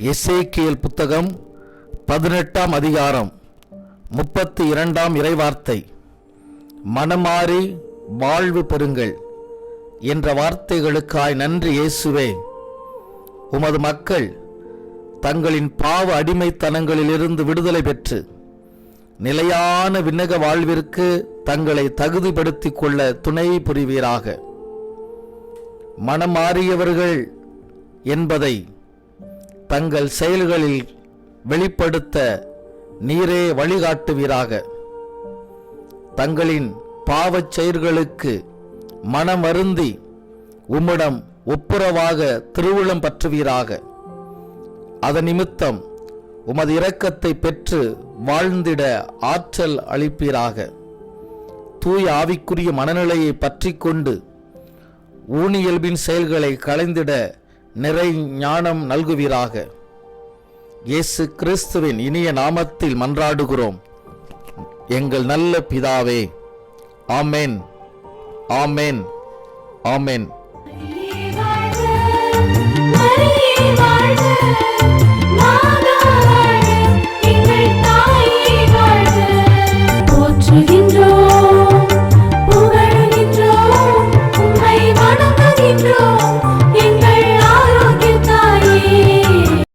இசைக்கியல் புத்தகம் பதினெட்டாம் அதிகாரம் முப்பத்தி இரண்டாம் இறைவார்த்தை. மனமாறி வாழ்வு பெறுங்கள் என்ற வார்த்தைகளுக்காய் நன்றி இயேசுவே. உமது மக்கள் தங்களின் பாவ அடிமைத்தனங்களிலிருந்து விடுதலை பெற்று நிலையான விண்ணக வாழ்விற்கு தங்களை தகுதிப்படுத்திக் கொள்ள துணை புரிவீராக. மனமாறியவர்கள் என்பதை தங்கள் செயல்களில் வெளிப்படுத்த நீரே வழிகாட்டுவீராக. தங்களின் பாவச் செயல்களுக்கு மனம் மனமருந்தி உம்மிடம் ஒப்புரவாக திருவுளம் பற்றுவீராக. அதன் நிமித்தம் உமது இரக்கத்தை பெற்று வாழ்ந்திட ஆற்றல் அளிப்பீராக. தூய ஆவிக்குரிய மனநிலையை பற்றி கொண்டு ஊனியல்பின் செயல்களை களைந்திட நிறை ஞானம் நல்குவீராக. இயேசு கிறிஸ்துவின் இனிய நாமத்தில் மன்றாடுகிறோம். எங்கள் நல்ல பிதாவே ஆமேன் ஆமேன் ஆமேன். போற்றுகின்றோம்.